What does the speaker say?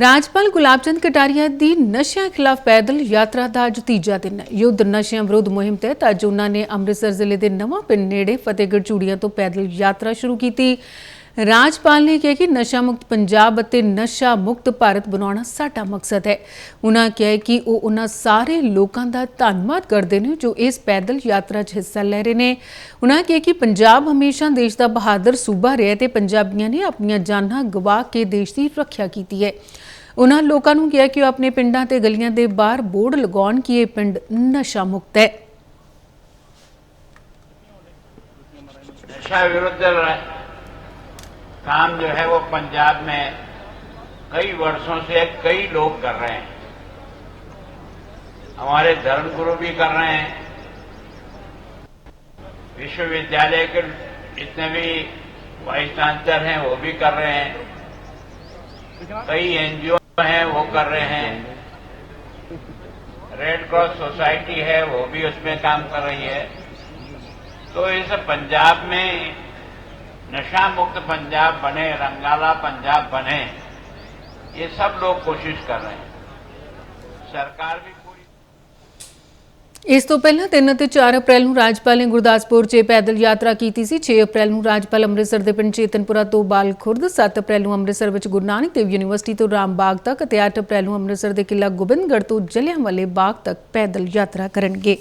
ਰਾਜਪਾਲ ਗੁਲਾਬ ਚੰਦ ਕਟਾਰੀਆ ਦੀ ਨਸ਼ਿਆਂ ਖਿਲਾਫ ਪੈਦਲ ਯਾਤਰਾ ਦਾ ਅੱਜ ਤੀਜਾ ਦਿਨ ਹੈ। ਯੁੱਧ ਨਸ਼ਿਆਂ ਵਿਰੁੱਧ ਮੁਹਿੰਮ ਤਹਿਤ ਅੱਜ ਉਹਨਾਂ ਨੇ ਅੰਮ੍ਰਿਤਸਰ ਜ਼ਿਲ੍ਹੇ ਦੇ ਨਵਾਂ ਪਿੰਡ ਨੇੜੇ ਫਤਿਹਗੜ੍ਹ ਚੂੜੀਆਂ ਤੋਂ ਪੈਦਲ ਯਾਤਰਾ ਸ਼ੁਰੂ ਕੀਤੀ। ਰਾਜਪਾਲ ਨੇ ਕਿਹਾ ਕਿ ਨਸ਼ਾ ਮੁਕਤ ਪੰਜਾਬ ਅਤੇ ਨਸ਼ਾ ਮੁਕਤ ਭਾਰਤ ਬਣਾਉਣਾ ਸਾਡਾ ਮਕਸਦ ਹੈ। ਉਹਨਾਂ ਕਿਹਾ ਕਿ ਉਹ ਉਹਨਾਂ ਸਾਰੇ ਲੋਕਾਂ ਦਾ ਧੰਨਵਾਦ ਕਰਦੇ ਨੇ ਜੋ ਇਸ ਪੈਦਲ ਯਾਤਰਾ 'ਚ ਹਿੱਸਾ ਲੈ ਰਹੇ ਨੇ। ਉਹਨਾਂ ਕਿਹਾ ਕਿ ਪੰਜਾਬ ਹਮੇਸ਼ਾ ਦੇਸ਼ ਦਾ ਬਹਾਦਰ, ਸੂਬਾ ਰਿਹਾ ਤੇ ਪੰਜਾਬੀਆਂ ਨੇ ਆਪਣੀਆਂ ਜਾਨਾਂ ਗਵਾ ਕੇ ਦੇਸ਼ ਦੀ ਰੱਖਿਆ ਕੀਤੀ ਹੈ। ਉਹਨਾਂ ਲੋਕਾਂ ਨੂੰ ਕਿਹਾ ਕਿ ਉਹ ਆਪਣੇ ਪਿੰਡਾਂ ਤੇ ਗਲੀਆਂ ਦੇ ਬਾਹਰ ਬੋਰਡ ਲਗਾਉਣ ਕਿ ਇਹ ਪਿੰਡ ਨਸ਼ਾ ਮੁਕਤ ਹੈ। ਨਸ਼ਾ ਵਿਰੁੱਧ ਲੜਾਈ। काम जो है वो पंजाब में कई वर्षों से कई लोग कर रहे हैं। हमारे धर्मगुरु भी कर रहे हैं। विश्वविद्यालय के जितने भी वाइस चांसलर हैं, वो भी कर रहे हैं। कई एनजीओ हैं, वो कर रहे हैं। रेड क्रॉस सोसाइटी है, वो भी उसमें काम कर रही है। तो इस पंजाब में नशा मुक्त पंजाब बने रंगाला पंजाब बने ये सब लोग कोशिश कर रहे हैं सरकार भी पूरी ਇਸ ਤੋਂ ਪਹਿਲਾਂ 3 ਅਤੇ 4 ਅਪ੍ਰੈਲ ਨੂੰ ਰਾਜਪਾਲ ਨੇ ਗੁਰਦਾਸਪੁਰ 'ਚ ਪੈਦਲ ਯਾਤਰਾ ਕੀਤੀ ਸੀ 6 ਅਪ੍ਰੈਲ ਨੂੰ ਰਾਜਪਾਲ ਅੰਮ੍ਰਿਤਸਰ ਦੇ ਪਿੰਡ ਚੇਤਨਪੁਰਾ ਤੋਂ ਬਾਲ ਖੁਰਦ 7 ਅਪ੍ਰੈਲ ਨੂੰ ਅੰਮ੍ਰਿਤਸਰ ਵਿੱਚ ਗੁਰੂ ਨਾਨਕ ਦੇਵ ਯੂਨੀਵਰਸਿਟੀ ਤੋਂ ਰਾਮ ਬਾਗ ਤੱਕ ਅਤੇ 8 ਅਪ੍ਰੈਲ ਨੂੰ ਅੰਮ੍ਰਿਤਸਰ ਦੇ ਕਿਲ੍ਹਾ ਗੋਬਿੰਦਗੜ੍ਹ ਤੋਂ ਜਲਿਆਂਵਾਲੇ ਬਾਗ ਤੱਕ ਪੈਦਲ ਯਾਤਰਾ ਕਰਨਗੇ